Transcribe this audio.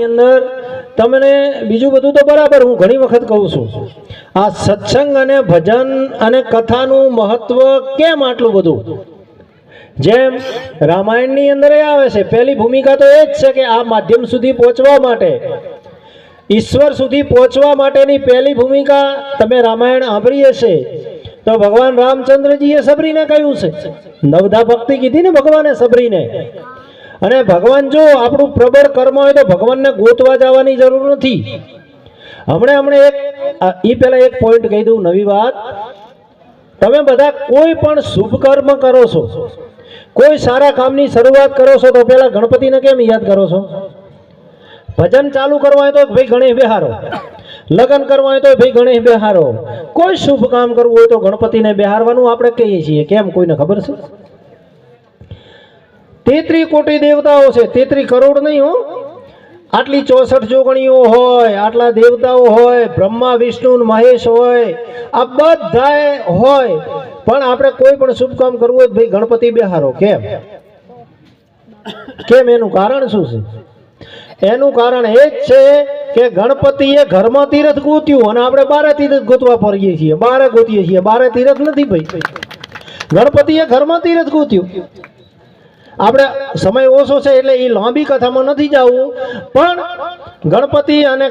અંદર તમને બીજું બધું તો બરાબર હું ઘણી વખત કહું છું. આ સત્સંગ અને ભજન અને કથાનું મહત્વ કેમ આટલું બધું? જેમ રામાયણની અંદર આવે છે, પહેલી ભૂમિકા તો એ જ છે કે આ માધ્યમ સુધી પહોંચવા માટે, ઈશ્વર સુધી પહોંચવા માટેની પહેલી ભૂમિકા તમે રામાયણ સાંભળી હશે તો ભગવાન રામચંદ્રજીએ સબરીને કહ્યું છે. નવધા ભક્તિ કીધી ને ભગવાને સબરીને? અને ભગવાન, જો આપણું પ્રબળ કર્મ હોય તો ભગવાનને ગોતવા જવાની જરૂર નથી. હમણે હમણે એક એ પહેલાં એક પોઈન્ટ કહી દઉં, નવી વાત. તમે બધા કોઈ પણ શુભ કર્મ કરો છો, કોઈ સારા કામની શરૂઆત કરો છો, તો પહેલાં ગણપતિને કેમ યાદ કરો છો? ભજન ચાલુ કરવા હોય તો ભાઈ ગણેશ બેહારો. લગ્ન કરવા હોય તો ભાઈ ગણેશ બેહારો. કોઈ શુભ કામ કરવું હોય તો ગણપતિને બેહારવાનું આપણે કહીએ છીએ. કેમ? કોઈને ખબર છે? તેત્રી કોટી દેવતાઓ છે. તેત્રી કરોડ નહીં હો. આટલી ચોસઠ જોગણીઓ હોય, આટલા દેવતાઓ હોય, બ્રહ્મા, વિષ્ણુ મહેશ હોય, આ બધાએ હોય. પણ આપણે કોઈ પણ શુભ કરવું હોય ભાઈ ગણપતિ બિહારો. કેમ? કેમ? એનું કારણ શું છે? એનું કારણ એ જ છે કે ગણપતિએ ઘરમાં તીરથ ગોત્યું અને આપણે બારે તીરથ ગોતવા પડીએ છીએ. બારે ગોતીએ છીએ. બારે તીરથ નથી ભાઈ. ગણપતિએ ઘરમાં તીરથ ગોત્યું. આપણે સમય ઓછો છે એટલે એ લાંબી કથામાં નથી જવું પણ ગણપતિ અને